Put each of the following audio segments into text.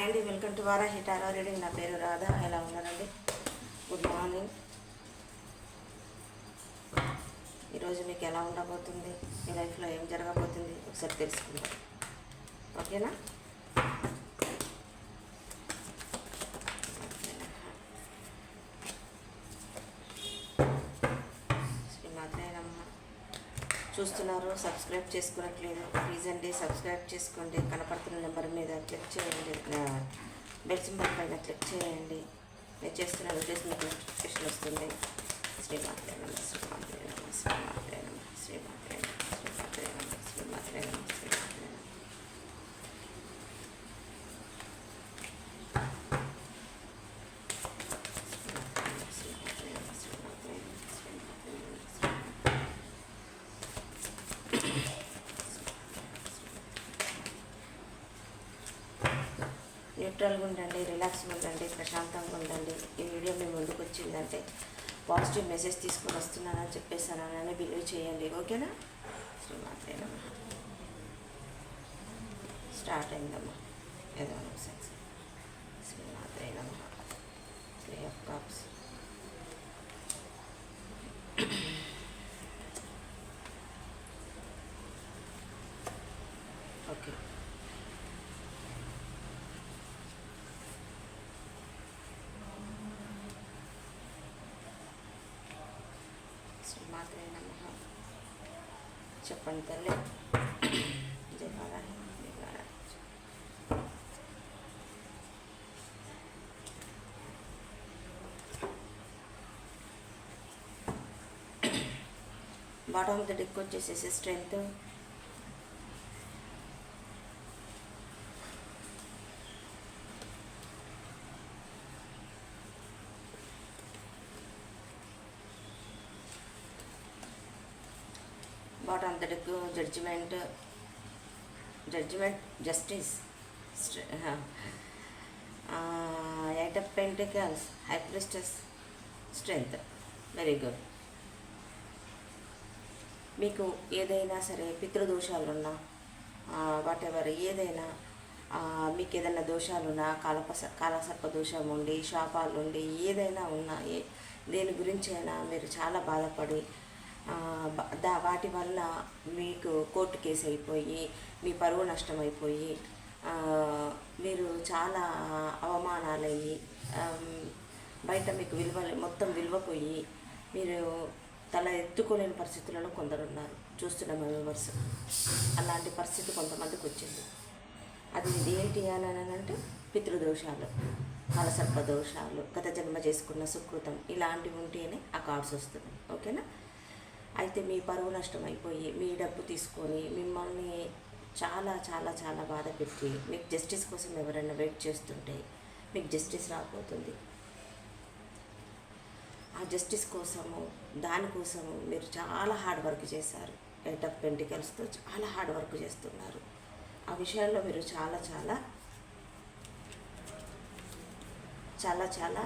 Hi అండి welcome to వారా హిటారా reading. నా పేరు రాధా. ఎలా ఉన్నారండి? గుడ్ మార్నింగ్ ఈరోజు మీకు ఎలా ఉండబోతుంది? మీ లైఫ్లో ఏం జరగబోతుంది? ఒకసారి తెలుసుకుందాం. ఓకేనా శ్రీమాత్రేనమ్మ చూస్తున్నారు సబ్స్క్రైబ్ చేసుకోవట్లేదు. ప్లీజ్ అండి సబ్స్క్రైబ్ చేసుకోండి. కనపడుతున్న నెంబర్ మీద క్లిక్ చేయండి. బెల్ సింబల్ పైన క్లిక్ చేయండి. నేను చేస్తున్న వీడియోస్ మీకు నోటిఫికేషన్ వస్తుంది. శ్రీమాత్రే న్యూట్రల్గా ఉండండి రిలాక్స్గా ఉండండి ప్రశాంతంగా ఉండండి. ఈ వీడియో మీ ముందుకు వచ్చిందంటే పాజిటివ్ మెసేజ్ తీసుకుని వస్తున్నానని చెప్పేసానని బిలీవ్ చేయండి. ఓకేనా? శ్రీమాత్రే స్టార్ట్ అయిందమ్మా. ఏదో సెన్స్ శ్రీమాత్రే నమ. త్రీ ఆఫ్ కాప్స్ ఓకే మాత్రమే నమ్మ చెప్పండి తల్లి. Jaya Balaji bottom of the deck వచ్చేసేసి strength bottom అంతటికు judgement judgement justice eight of pentacles high priestess strength very good మీకు ఏదైనా సరే పితృదోషాలున్నా వాట్ ఎవర్ ఏదైనా మీకు ఏదైనా దోషాలున్నా కాలపస కాలసర్ప దోషం ఉండి శాపాలు ఉండి ఏదైనా ఉన్నా ఏ దేని గురించి అయినా మీరు చాలా బాధపడి దా వాటి వల్ల మీకు కోర్టు కేసు అయిపోయి మీ పరువు నష్టమైపోయి మీరు చాలా అవమానాలయ్యి బయట మీకు విలువ మొత్తం విలువపోయి మీరు తల ఎత్తుకోలేని పరిస్థితులలో కొందరు ఉన్నారు చూస్తున్న మెంబర్స్ అలాంటి పరిస్థితి కొంతమందికి వచ్చింది. అది ఏంటి అని అంటే పితృదోషాలు కలసర్ప దోషాలు గత జన్మ చేసుకున్న సుకృతం ఇలాంటివి ఉంటేనే ఆ కార్డ్స్ వస్తుంది. ఓకేనా? అయితే మీ పరువు నష్టం అయిపోయి మీ డబ్బు తీసుకొని మిమ్మల్ని చాలా చాలా చాలా బాధ పెట్టి మీకు జస్టిస్ కోసం ఎవరైనా వెయిట్ చేస్తుంటే మీకు జస్టిస్ రాబోతుంది. ఆ జస్టిస్ కోసము దానికోసము మీరు చాలా హార్డ్ వర్క్ చేశారు. ఎయిట్ ఆఫ్ పెంటికల్స్తో చాలా హార్డ్ వర్క్ చేస్తున్నారు. ఆ విషయాల్లో మీరు చాలా చాలా చాలా చాలా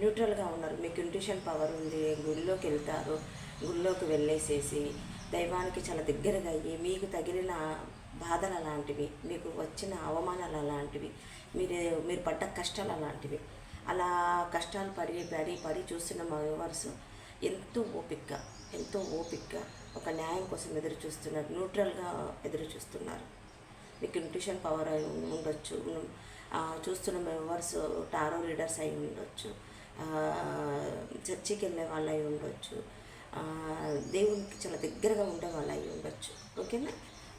న్యూట్రల్గా ఉన్నారు. మీకు ఇంట్యూషన్ పవర్ ఉంది గుడిలోకి వెళ్తారు. గుళ్ళోకి వెళ్ళేసేసి దైవానికి చాలా దగ్గరగా అయ్యి మీకు తగిలిన బాధలు అలాంటివి మీకు వచ్చిన అవమానాలు అలాంటివి మీరు మీరు పడ్డ కష్టాలు అలాంటివి అలా కష్టాలు పడి పడి పడి చూస్తున్న మా వ్యూవర్స్ ఎంతో ఓపిక్గా ఎంతో ఓపిక్గా ఒక న్యాయం కోసం ఎదురు చూస్తున్నారు న్యూట్రల్గా ఎదురు చూస్తున్నారు. మీకు న్యూట్రిషన్ పవర్ అయి ఉండొచ్చు చూస్తున్న మెంబర్స్ టారో రీడర్స్ అయి ఉండొచ్చు చర్చికి వెళ్ళే వాళ్ళు అయి ఉండొచ్చు దేవునికి చాలా దగ్గరగా ఉండే వాళ్ళు అయి ఉండొచ్చు. ఓకేనా?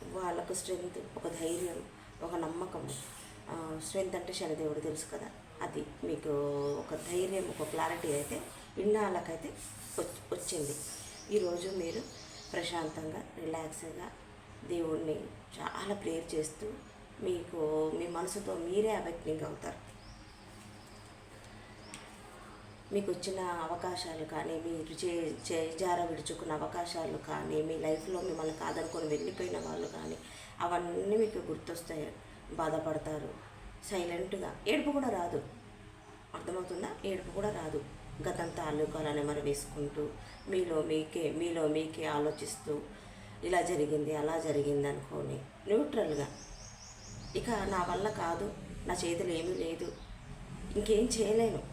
వాళ్ళకు స్ట్రెంగ్త్ ఒక ధైర్యం ఒక నమ్మకం స్ట్రెంగ్త్ అంటే శనిదేవుడు తెలుసు కదా. అది మీకు ఒక ధైర్యం ఒక క్లారిటీ అయితే ఇన్నాళ్ళకైతే వచ్చింది. ఈరోజు మీరు ప్రశాంతంగా రిలాక్స్గా దేవుణ్ణి చాలా ప్రేయర్ చేస్తూ మీకు మీ మనసుతో మీరే అవేక్నింగ్ అవుతారు. మీకు వచ్చిన అవకాశాలు కానీ మీరు చే చేజార విడుచుకున్న అవకాశాలు కానీ మీ లైఫ్లో మిమ్మల్ని కాదనుకొని వెళ్ళిపోయిన వాళ్ళు కానీ అవన్నీ మీకు గుర్తొస్తాయి బాధపడతారు. సైలెంట్గా. ఏడుపు కూడా రాదు. అర్థమవుతుందా? ఏడుపు కూడా రాదు. గతం తాలూకాలనే మరి వేసుకుంటూ మీలో మీకే మీలో మీకే ఆలోచిస్తూ ఇలా జరిగింది అలా జరిగింది అనుకోని న్యూట్రల్గా. ఇక నా వల్ల కాదు నా చేతులు ఏమీ లేదు. ఇంకేం చేయలేను.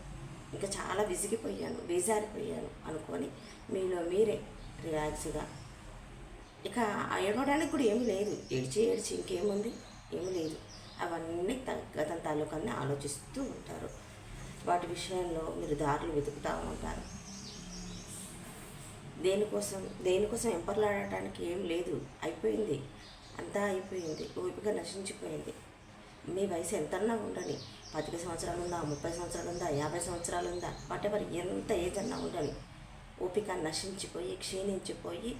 ఇంకా చాలా విసిగిపోయాను వేజారిపోయాను అనుకొని మీలో మీరే రిలాక్స్గా. ఇక ఏడవడానికి కూడా ఏమీ లేదు. ఏడ్చి ఏడ్చి ఇంకేముంది? ఏమీ లేదు. అవన్నీ త- తాలూకాన్ని ఆలోచిస్తూ ఉంటారు. వాటి విషయంలో మీరు దారులు వెతుకుతూ ఉంటారు. దేనికోసం దేనికోసం ఎంపర్లాడటానికి ఏం లేదు. అయిపోయింది. అంతా అయిపోయింది. ఓపిక నశించిపోయింది. మీ వయసు ఎంతన్నా ఉండని పదిక సంవత్సరాలు ఉందా ముప్పై సంవత్సరాలు ఉందా యాభై సంవత్సరాలు ఉందా వాటెవర్ ఎంత ఏజ్ అన్నా ఉండని ఓపిక నశించిపోయి క్షీణించిపోయి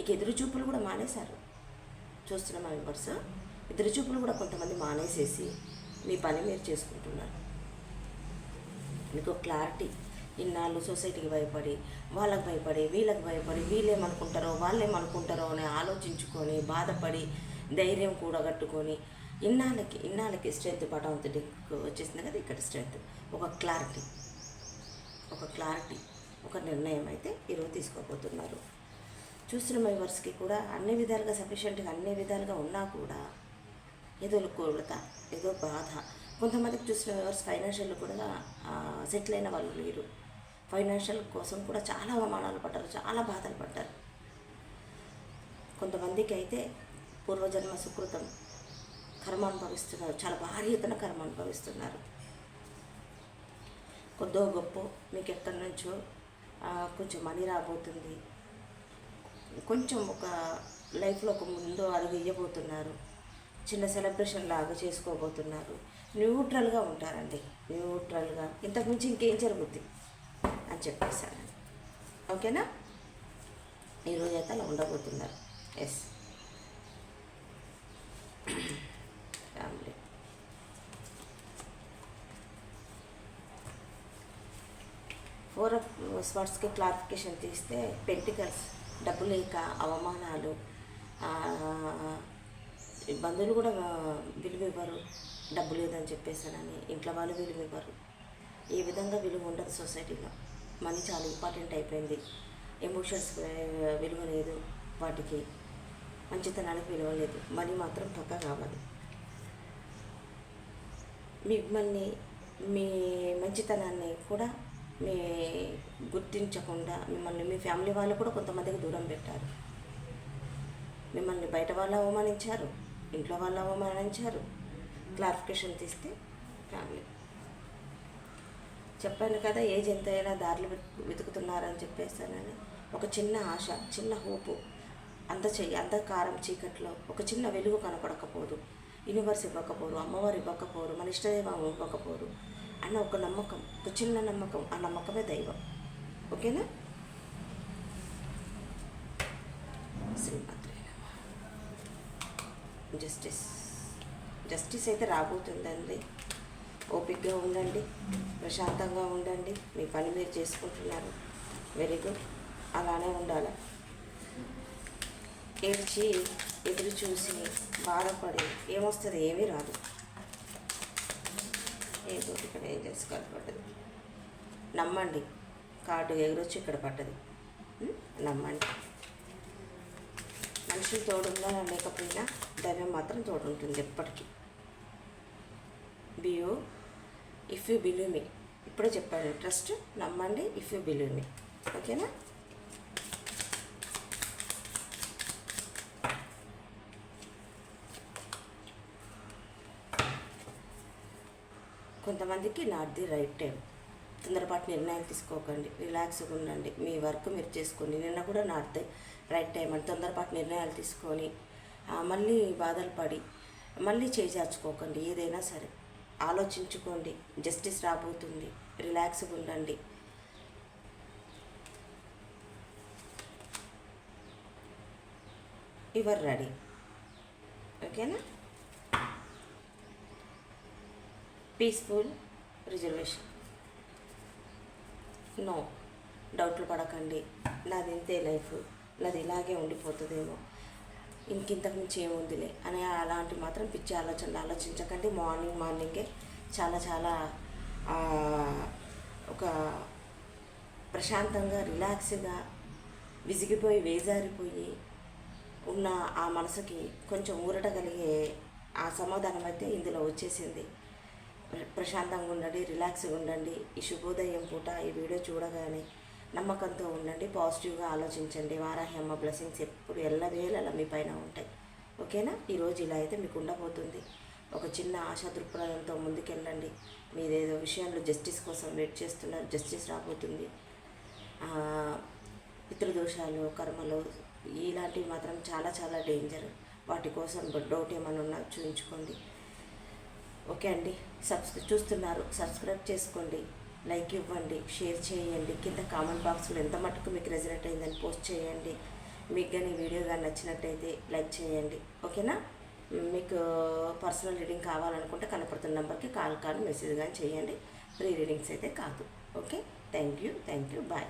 ఇక ఎదురు చూపులు కూడా మానేశారు. చూస్తున్నాం మా మెంబర్స్ ఎదురు చూపులు కూడా కొంతమంది మానేసేసి మీ పని మీరు చేసుకుంటున్నారు. మీకు క్లారిటీ ఇన్నాళ్ళు సొసైటీకి భయపడి వాళ్ళకి భయపడి వీళ్ళకి భయపడి వీళ్ళేమనుకుంటారో వాళ్ళేమనుకుంటారో అని ఆలోచించుకొని బాధపడి ధైర్యం కూడగట్టుకొని ఇన్నాళ్ళకి ఇన్నాళ్ళకి స్ట్రెంత్ పటవంతుడికి వచ్చేసింది కదా ఇక్కడ స్ట్రెంత్ ఒక క్లారిటీ ఒక క్లారిటీ ఒక నిర్ణయం అయితే ఈరోజు తీసుకోబోతున్నారు. చూసిన మెంబర్స్కి కూడా అన్ని విధాలుగా సఫిషియెంట్గా అన్ని విధాలుగా ఉన్నా కూడా ఏదో కోరత ఏదో బాధ. కొంతమందికి చూసిన మెంబర్స్ ఫైనాన్షియల్ కూడా సెటిల్ అయిన వాళ్ళు లేరు. ఫైనాన్షియల్ కోసం కూడా చాలా అవమానాలు పడ్డారు చాలా బాధలు పడ్డారు. కొంతమందికి అయితే పూర్వజన్మ సుకృతం. కర్మ అనుభవిస్తున్నారు చాలా భారీ ఎత్తున కర్మ అనుభవిస్తున్నారు కొద్దో గొప్ప మీకు ఎక్కడి నుంచో కొంచెం మనీ రాబోతుంది. కొంచెం ఒక లైఫ్లో ఒక ముందు అడుగు ఇవ్వబోతున్నారు చిన్న సెలబ్రేషన్ లాగా చేసుకోబోతున్నారు. న్యూట్రల్గా ఉంటారండి. న్యూట్రల్గా. ఇంతకుమించి ఇంకేం జరుగుద్ది? అని చెప్పేశాను ఓకేనా? ఈరోజు అయితే అలా ఉండబోతున్నారు. ఎస్ ఫ్యామిలీ స్వర్ట్స్కి ఆఫ్ క్లారిఫికేషన్ తీస్తే పెంటికల్స్ డబ్బు లేక అవమానాలు బంధువులు కూడా విలువ ఇవ్వరు. డబ్బు లేదని చెప్పేసానని ఇంట్లో వాళ్ళు విలువ ఇవ్వరు. ఈ విధంగా విలువ ఉండదు సొసైటీలో. మనీ చాలా ఇంపార్టెంట్ అయిపోయింది. ఎమోషన్స్ విలువ లేదు వాటికి. మంచితనానికి విలువ లేదు. మనీ మాత్రం పక్క కావాలి. మిమ్మల్ని మీ మంచితనాన్ని కూడా మీ గుర్తించకుండా మిమ్మల్ని మీ ఫ్యామిలీ వాళ్ళు కూడా కొంతమందికి దూరం పెట్టారు. మిమ్మల్ని బయట వాళ్ళు అవమానించారు ఇంట్లో వాళ్ళు అవమానించారు. క్లారిఫికేషన్ తీస్తే ఫ్యామిలీ. చెప్పాను కదా ఏజ్ ఎంతైనా దారులు వెతు- వెతుకుతున్నారని చెప్పేసానని. ఒక చిన్న ఆశ చిన్న హోపు అంత చెయ్యి అంధకారం చీకట్లో ఒక చిన్న వెలుగు కనపడకపోదు. యూనివర్స్ ఇవ్వకపోరు అమ్మవారు ఇవ్వకపోరు మన ఇష్టదేవం ఇవ్వకపోరు. అన్న ఒక నమ్మకం ఒక చిన్న నమ్మకం ఆ నమ్మకమే దైవం. ఓకేనా? శ్రీమాత్రే జస్టిస్ జస్టిస్ అయితే రాబోతుందండి. ఓపిక్గా ఉండండి ప్రశాంతంగా ఉండండి. మీ పని మీరు చేసుకుంటున్నారు. వెరీ గుడ్ అలానే ఉండాలి. ఏడ్చి ఎదురు చూసి బాధపడి ఏమొస్తుంది? ఏమీ రాదు. ఏదో ఇక్కడ ఏం చేసుకోవాలి పడ్డది. నమ్మండి. కాటు ఎగురొచ్చి ఇక్కడ పడ్డది. నమ్మండి. మనుషులు తోడుందా లేకపోయినా దైవం మాత్రం తోడుంటుంది ఎప్పటికీ. బియూ ఇఫ్ యూ బిలీవ్ మీ. ఇప్పుడే చెప్పాను ట్రస్ట్ నమ్మండి ఇఫ్ యూ బిలీవ్ మీ. ఓకేనా? కొంతమందికి నాట్ ది రైట్ టైం. తొందరపాటు నిర్ణయాలు తీసుకోకండి రిలాక్స్గా ఉండండి. మీ వర్క్ మీరు చేసుకోండి. నిన్న కూడా నాట్ ది రైట్ టైం అని తొందరపాటు నిర్ణయాలు తీసుకొని మళ్ళీ బాధలు పడి మళ్ళీ చేజార్చుకోకండి ఏదైనా సరే. ఆలోచించుకోండి జస్టిస్ రాబోతుంది. రిలాక్స్గా ఉండండి. Your ready. ఓకేనా? పీస్ఫుల్ రిజర్వేషన్ నో డౌట్లు పడకండి. నాది ఇంతే లైఫ్. నాది ఇలాగే ఉండిపోతుందేమో. ఇంకింతకు మించి ఏముందిలే. అని అలాంటి మాత్రం పిచ్చి ఆలోచనలు ఆలోచించకండి. మార్నింగ్ మార్నింగే చాలా చాలా ఒక ప్రశాంతంగా రిలాక్స్గా విసిగిపోయి వేజారిపోయి ఉన్న ఆ మనసుకి కొంచెం ఊరట కలిగే ఆ సమాధానం అయితే ఇందులో వచ్చేసింది. ప్రశాంతంగా ఉండండి రిలాక్స్గా ఉండండి. ఈ శుభోదయం పూట ఈ వీడియో చూడగానే నమ్మకంతో ఉండండి పాజిటివ్గా ఆలోచించండి. వారాహి అమ్మ బ్లెస్సింగ్స్ ఎప్పుడు ఎల్లవేళలా మీ పైన ఉంటాయి. ఓకేనా? ఈరోజు ఇలా అయితే మీకు ఉండబోతుంది. ఒక చిన్న ఆశా దృక్పథంతో ముందుకెళ్ళండి. మీదేదో విషయంలో జస్టిస్ కోసం వెయిట్ చేస్తున్నారు జస్టిస్ రాబోతుంది. పితృదోషాలు కర్మలు ఇలాంటివి మాత్రం చాలా చాలా డేంజర్ వాటి కోసం డౌట్ ఏమైనా ఉన్నా చూపించుకోండి ఓకే అండి. సబ్స్క్రై చూస్తున్నారు. సబ్స్క్రైబ్ చేసుకోండి. లైక్ ఇవ్వండి. షేర్ చేయండి. కింద కామెంట్ బాక్స్లో ఎంత మటుకు మీకు రెజనేట్ అయిందని పోస్ట్ చేయండి. మీకు కానీ వీడియో కానీ నచ్చినట్టయితే లైక్ చేయండి. ఓకేనా మీకు పర్సనల్ రీడింగ్ కావాలనుకుంటే కనపడుతున్న నెంబర్కి కాల్ కానీ మెసేజ్ కానీ చేయండి. ఫ్రీ రీడింగ్స్ అయితే కాదు. Okay thank you thank you bye